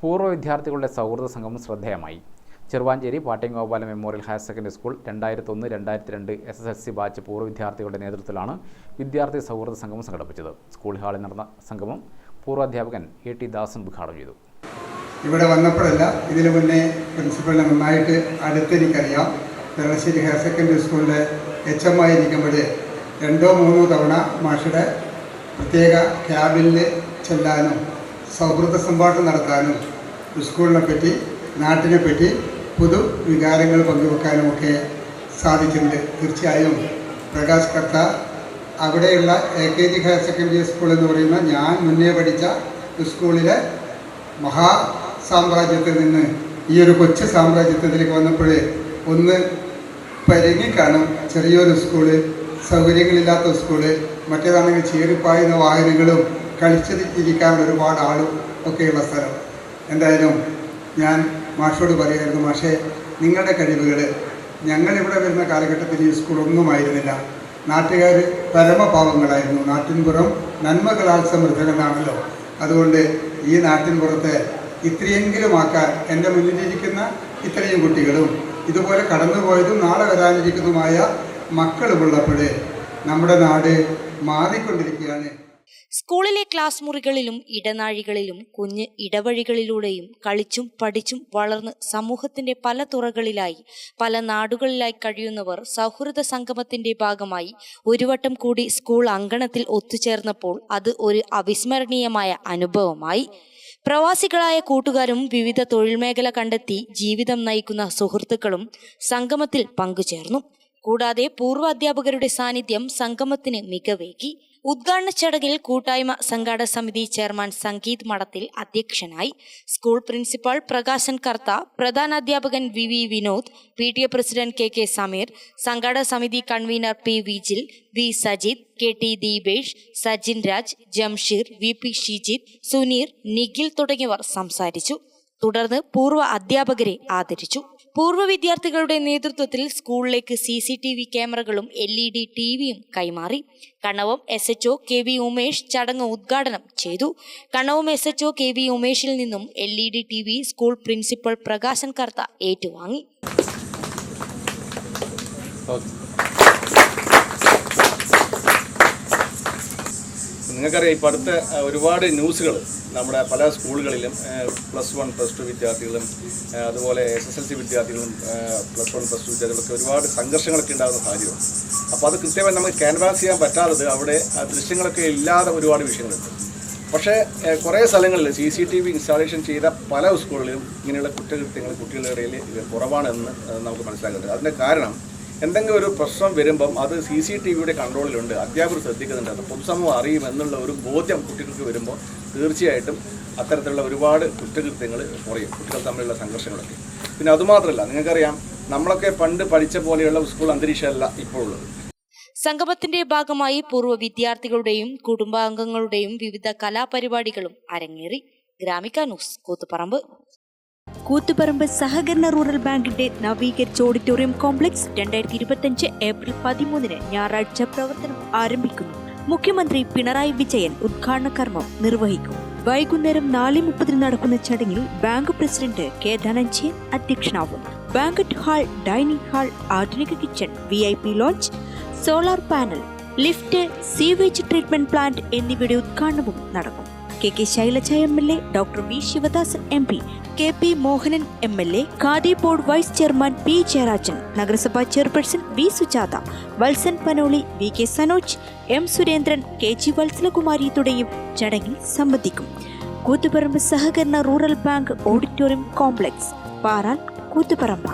പൂർവ വിദ്യാർത്ഥികളുടെ സൗഹൃദ സംഘം ശ്രദ്ധേയമായി. Cheruvanchery Pattiyangopala memorial higher secondary school രണ്ടായിരത്തി ഒന്ന് രണ്ടായിരത്തി രണ്ട് S S L C batch പൂർവ വിദ്യാർത്ഥികളുടെ നേതൃത്വത്തിലാണ് വിദ്യാർത്ഥി സൗഹൃദ സംഗമം സംഘടിപ്പിച്ചത്. സ്കൂൾ ഹാളിൽ നടന്ന സംഗമം പൂർവാധ്യാപകൻ എ ടി ദാസൻ ഉദ്ഘാടനം ചെയ്തു. ഇവിടെ വന്നപ്പോഴല്ല ഇതിനു മുന്നേ പ്രിൻസിപ്പലിനെ നന്നായിട്ട് അടുത്തെനിക്കറിയാം. വെള്ളശ്ശേരി ഹയർ സെക്കൻഡറി സ്കൂളിലെ എച്ച് എം ആയിരിക്കുമ്പോൾ രണ്ടോ മൂന്നോ തവണ മാഷയുടെ പ്രത്യേക ക്യാബിനിൽ ചെല്ലാനും സൗഹൃദ സംഭാഷണം നടത്താനും സ്കൂളിനെ പറ്റി നാട്ടിനെ പറ്റി പുതു വികാരങ്ങൾ പങ്കുവെക്കാനും ഒക്കെ സാധിച്ചിട്ടുണ്ട്. തീർച്ചയായും പ്രകാശ് കർത്ത അവിടെയുള്ള A K G higher secondary school എന്ന് പറയുന്ന ഞാൻ മുന്നേ പഠിച്ച സ്കൂളിലെ മഹാ സാമ്രാജ്യത്തിൽ നിന്ന് ഈ ഒരു കൊച്ചു സാമ്രാജ്യത്തിലേക്ക് വന്നപ്പോൾ ഒന്ന് പരുങ്ങിക്കാണും ചെറിയൊരു സ്കൂൾ സൗകര്യങ്ങളില്ലാത്ത സ്കൂൾ മറ്റേതാണെങ്കിൽ ചീറിപ്പായുന്ന വാഹനങ്ങളും കളിച്ചത് ഇരിക്കാൻ ഒരുപാട് ആളും ഒക്കെയുള്ള സ്ഥലം. എന്തായാലും ഞാൻ മാഷോട് പറയുമായിരുന്നു മാഷേ നിങ്ങളുടെ കഴിവുകൾ ഞങ്ങളിവിടെ വരുന്ന കാലഘട്ടത്തിൽ ഈ സ്കൂളൊന്നുമായിരുന്നില്ല. നാട്ടുകാർ പരമപാവങ്ങളായിരുന്നു. നാട്ടിൻപുറം നന്മകളാൽ സമൃദ്ധമെന്നാണല്ലോ അതുകൊണ്ട് ഈ നാട്ടിൻപുറത്തെ ഇത്രയെങ്കിലും ആക്കാൻ എന്റെ മുന്നിലിരിക്കുന്ന ഇത്രയും കുട്ടികളും ഇതുപോലെ കടന്നുപോയതും നാളെ വരാനിരിക്കുന്നതുമായ മക്കളുമുള്ളപ്പോൾ നമ്മുടെ നാട് മാറിക്കൊണ്ടിരിക്കുകയാണ് സ്കൂളിലെ ക്ലാസ് മുറികളിലും ഇടനാഴികളിലും കുഞ്ഞ് ഇടവഴികളിലൂടെയും കളിച്ചും പഠിച്ചും വളർന്ന് സമൂഹത്തിന്റെ പല തുറകളിലായി പല നാടുകളിലായി കഴിയുന്നവർ സൗഹൃദ സംഗമത്തിന്റെ ഭാഗമായി ഒരു വട്ടം കൂടി സ്കൂൾ അങ്കണത്തിൽ ഒത്തുചേർന്നപ്പോൾ അത് ഒരു അവിസ്മരണീയമായ അനുഭവമായി. പ്രവാസികളായ കൂട്ടുകാരും വിവിധ തൊഴിൽ മേഖല കണ്ടെത്തി ജീവിതം നയിക്കുന്ന സുഹൃത്തുക്കളും സംഗമത്തിൽ പങ്കുചേർന്നു. കൂടാതെ പൂർവ അധ്യാപകരുടെ സാന്നിധ്യം സംഗമത്തിന് മികവേകി. ഉദ്ഘാടന ചടങ്ങിൽ കൂട്ടായ്മ സംഘാടക സമിതി ചെയർമാൻ സംഗീത് മഠത്തിൽ അധ്യക്ഷനായി school principal Prakashan Kartha പ്രധാനാധ്യാപകൻ V V Vinod P T A president K K Sameer സംഘാടക സമിതി convener P Vijil V Sajith K T Deepesh Sajin Raj Jamsheer V P Shijith Suneer Nikhil തുടങ്ങിയവർ സംസാരിച്ചു. തുടർന്ന് പൂർവ അധ്യാപകരെ ആദരിച്ചു. പൂർവ വിദ്യാർത്ഥികളുടെ നേതൃത്വത്തിൽ സ്കൂളിലേക്ക് സി സി ടി വി ക്യാമറകളും എൽ ഇ ഡി ടി വിയും കൈമാറി. Kannavam S H O K V Umesh ചടങ്ങ് ഉദ്ഘാടനം ചെയ്തു. Kannavam S H O K V ഉമേഷിൽ നിന്നും L E D T V school principal Prakashan Kartha ഏറ്റുവാങ്ങി. നിങ്ങൾക്കറിയാം ഇപ്പോൾ അടുത്ത ഒരുപാട് ന്യൂസുകൾ നമ്മുടെ പല സ്കൂളുകളിലും പ്ലസ് വൺ പ്ലസ് ടു വിദ്യാർത്ഥികളും അതുപോലെ എസ് എസ് എൽ സി വിദ്യാർത്ഥികളും പ്ലസ് വൺ പ്ലസ് ടു വിദ്യാർത്ഥികളൊക്കെ ഒരുപാട് സംഘർഷങ്ങളൊക്കെ ഉണ്ടാകുന്ന സാഹചര്യമാണ്. അപ്പോൾ അത് കൃത്യമായി നമുക്ക് ക്യാൻവാസ് ചെയ്യാൻ പറ്റാത്തത് അവിടെ ദൃശ്യങ്ങളൊക്കെ ഇല്ലാതെ ഒരുപാട് വിഷയങ്ങളുണ്ട്. പക്ഷേ കുറേ സ്ഥലങ്ങളിൽ C C T V installation ചെയ്ത പല സ്കൂളുകളിലും ഇങ്ങനെയുള്ള കുറ്റകൃത്യങ്ങൾ കുട്ടികളുടെ ഇടയിൽ കുറവാണെന്ന് നമുക്ക് മനസ്സിലാക്കുന്നുണ്ട് അതിന്റെ കാരണം എന്തെങ്കിലും ഒരു പ്രശ്നം വരുമ്പം അത് സി സി ടി വിയുടെ കൺട്രോളിലുണ്ട്. അധ്യാപകർ ശ്രദ്ധിക്കുന്നുണ്ട്. അത് പൊതുസമൂഹം അറിയും എന്നുള്ള ഒരു ബോധ്യം കുട്ടികൾക്ക് വരുമ്പോൾ തീർച്ചയായിട്ടും അത്തരത്തിലുള്ള ഒരുപാട് കുറ്റകൃത്യങ്ങൾ കുറയും. കുട്ടികൾ തമ്മിലുള്ള സംഘർഷങ്ങളൊക്കെ. പിന്നെ അതുമാത്രമല്ല നിങ്ങൾക്കറിയാം നമ്മളൊക്കെ പണ്ട് പഠിച്ച പോലെയുള്ള സ്കൂൾ അന്തരീക്ഷമല്ല ഇപ്പോൾ ഉള്ളത് സംഗമത്തിന്റെ ഭാഗമായി പൂർവ വിദ്യാർത്ഥികളുടെയും കുടുംബാംഗങ്ങളുടെയും വിവിധ കലാപരിപാടികളും അരങ്ങേറി. ഗ്രാമിക ന്യൂസ് കൂത്തുപറമ്പ്. കൂത്തുപറമ്പ് സഹകരണ റൂറൽ ബാങ്കിന്റെ നവീകരിച്ച ഓഡിറ്റോറിയം കോംപ്ലക്സ് രണ്ടായിരത്തി ഇരുപത്തിയഞ്ച് ഏപ്രിൽ പതിമൂന്നിന് ഞായറാഴ്ച പ്രവർത്തനം ആരംഭിക്കുന്നു. മുഖ്യമന്ത്രി പിണറായി വിജയൻ ഉദ്ഘാടന കർമ്മം നിർവഹിക്കും. വൈകുന്നേരം നാല് മുപ്പതിന് നടക്കുന്ന ചടങ്ങിൽ ബാങ്ക് പ്രസിഡന്റ് കെ ധനഞ്ജയൻ അധ്യക്ഷനാവും. ബാങ്കറ്റ് ഹാൾ ഡൈനിങ് ഹാൾ ആധുനിക kitchen V I P lounge solar panel lift sewage treatment plant എന്നിവയുടെ ഉദ്ഘാടനവും നടക്കും. K K Shailaja M L A doctor V Sivadasan M P K P Mohanan M L A khadi board vice chairman P Jayarajan നഗരസഭാ chairperson V Sujatha Valsan Panoli V K Sanoj M Surendran K G Valsalakumari തുടങ്ങിയ ചടങ്ങിൽ സംബന്ധിക്കും. കൂത്തുപറമ്പ് സഹകരണ rural bank auditorium complex പാറാൻ കൂത്തുപറമ്പ.